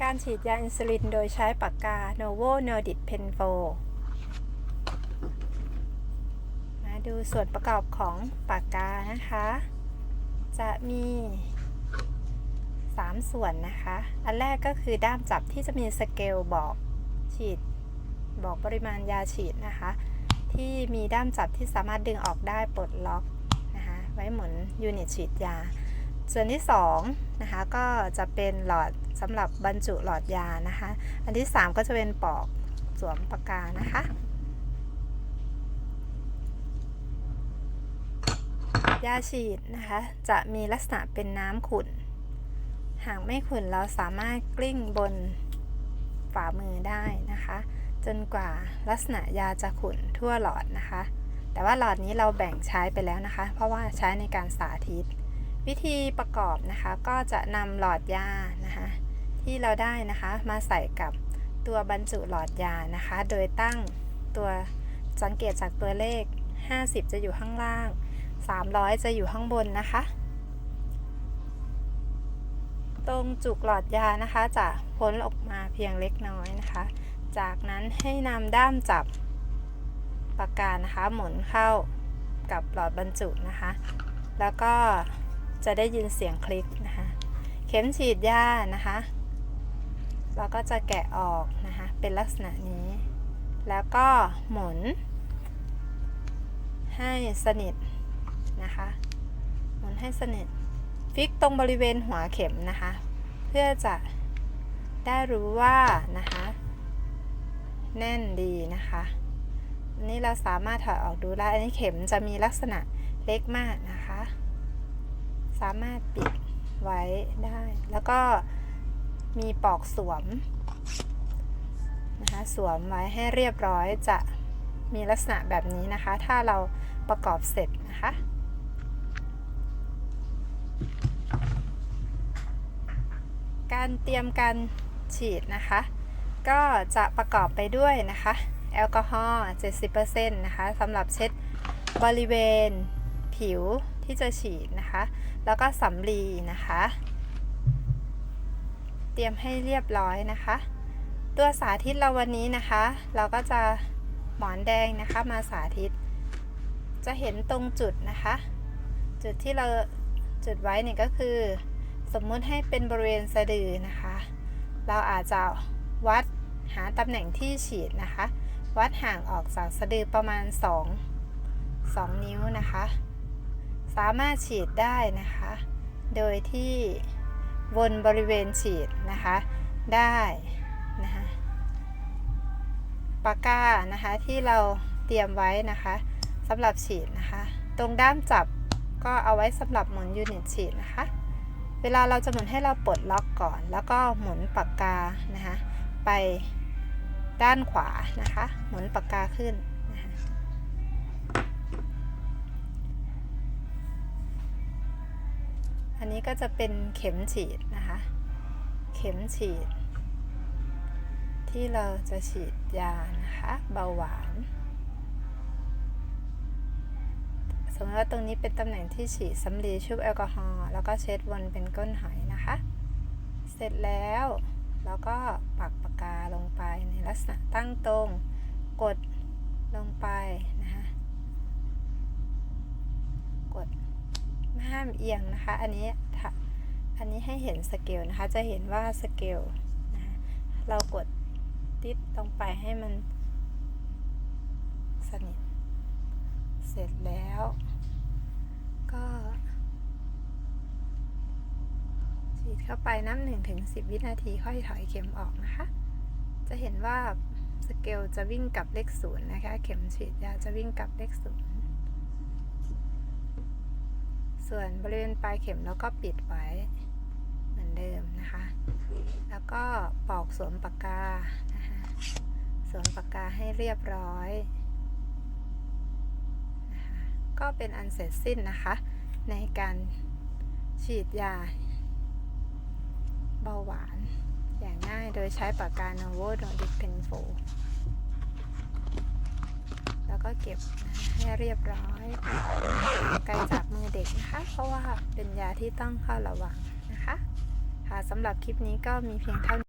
การฉีดยาอินซูลินโดยใช้ปากกา Novo Nordic Pen 4มาดูส่วนประกอบของปากกานะคะ จะมี 3 ส่วนนะคะ อันแรกก็คือด้ามจับที่จะมีสเกลบอกฉีด บอกปริมาณยาฉีดนะคะ ที่มีด้ามจับที่สามารถดึงออกได้ปลดล็อกนะคะ ไว้หมุนยูนิตฉีดยา ส่วนที่2นะคะก็จะเป็นหลอด สำหรับบรรจุหลอดยานะคะ อันที่ 3 ก็จะเป็นปอกสวมปากกานะคะยาฉีดนะคะ จะมีลักษณะเป็นน้ำขุ่น หากไม่ขุ่นเราสามารถกลิ้งบนฝ่ามือได้นะคะ จนกว่าลักษณะยาจะขุ่นทั่วหลอดนะคะ แต่ว่าหลอดนี้เราแบ่งใช้ไปแล้วนะคะ เพราะว่าใช้ในการสาธิต วิธีประกอบนะคะก็จะนำหลอดยานะคะ ที่เราได้นะคะ มาใส่กับตัวบรรจุหลอดยานะคะ โดยตั้งตัวสังเกตจากตัวเลข 50 จะอยู่ข้างล่าง 300 จะอยู่ข้างบนนะคะ ตรงจุกหลอดยานะคะจะพ้นออกมาเพียงเล็กน้อยนะคะ จากนั้นให้นำด้ามจับปากกานะคะ หมุนเข้ากับหลอดบรรจุนะคะ แล้วก็จะได้ยินเสียงคลิกนะคะ เข็มฉีดยานะคะ เราก็จะแกะออกนะคะ เป็นลักษณะนี้ แล้วก็หมุน ให้สนิทนะคะ หมุนให้สนิท ฟิกตรงบริเวณหัวเข็มนะคะ เพื่อจะได้รู้ว่านะคะ แน่นดีนะคะนนี้เราสามารถถอดออกดูได้ อันนี้เข็มจะมีลักษณะเล็กมากนะคะ สามารถปิดไว้ได้ แล้วก็ มีปอกสวมนะคะสวมไว้ให้เรียบร้อยจะมีลักษณะแบบนี้นะคะ ถ้าเราประกอบเสร็จนะคะ การเตรียมการฉีดนะคะ ก็จะประกอบไปด้วยนะคะ แอลกอฮอล์70%นะคะสำหรับเช็ดบริเวณผิวที่จะฉีดนะคะ แล้วก็สำลีนะคะ เตรียมให้เรียบร้อยนะคะ ตัวสาธิตเราวันนี้นะคะ เราก็จะหมอนแดงนะคะมาสาธิต จะเห็นตรงจุดนะคะ จุดที่เราจุดไว้เนี่ยก็คือ สมมุติให้เป็นบริเวณสะดือนะคะ เราอาจจะวัดหาตำแหน่งที่ฉีดนะคะ วัดห่างออกจากสะดือประมาณ 2 2 นิ้วนะคะ สามารถฉีดได้นะคะ โดยที่ วนบริเวณฉีดนะคะ ได้นะคะปากกานะคะที่เราเตรียมไว้นะคะสำหรับฉีดนะคะ ตรงด้ามจับก็เอาไว้สำหรับหมุนยูนิตฉีดนะคะ เวลาเราจะหมุนให้เราปลดล็อกก่อน แล้วก็หมุนปากกานะคะไปด้านขวานะคะ หมุนปากกาขึ้น อันนี้ก็จะเป็นเข็มฉีดนะคะ เข็มฉีด ที่เราจะฉีดยานะคะเบาหวานสมมติว่าตรงนี้เป็นตำแหน่งที่ฉีดสำลีชุบแอลกอฮอล์แล้วก็เช็ดวนเป็นก้นหอยนะคะ เสร็จแล้วแล้วก็ปักปากกาลงไปในลักษณะตั้งตรงกดลงไปนะคะกดามเอียงนะคะ อันนี้อันนี้ให้เห็นสเกลนะคะ จะเห็นว่าสเกลนะคะเรากดติดลงไปให้มันสนิท เสร็จแล้ว ก็ฉีดเข้าไปน้ำหนึ่งถึงสิบวินาทีค่อยถอยเข็มออกนะคะ จะเห็นว่าสเกลจะวิ่งกับเลขศูนย์นะคะ เข็มฉีดยาจะวิ่งกับเลขศูนย์ ส่วนบริเวณปลายเข็มแล้วก็ปิดไว้เหมือนเดิมนะคะ แล้วก็ปอกสวมปากกานะคะสวมปากกาให้เรียบร้อยก็เป็นอันเสร็จสิ้นนะคะ ในการฉีดยาเบาหวานอย่างง่ายโดยใช้ปากกา Novo Nordic Pen 4แล้วก็เก็บ ก็เก็บให้เรียบร้อยไกลจากมือเด็กนะคะ เพราะว่าเป็นยาที่ต้องเข้าระวังนะคะ ค่ะสำหรับคลิปนี้ก็มีเพียงเท่านี้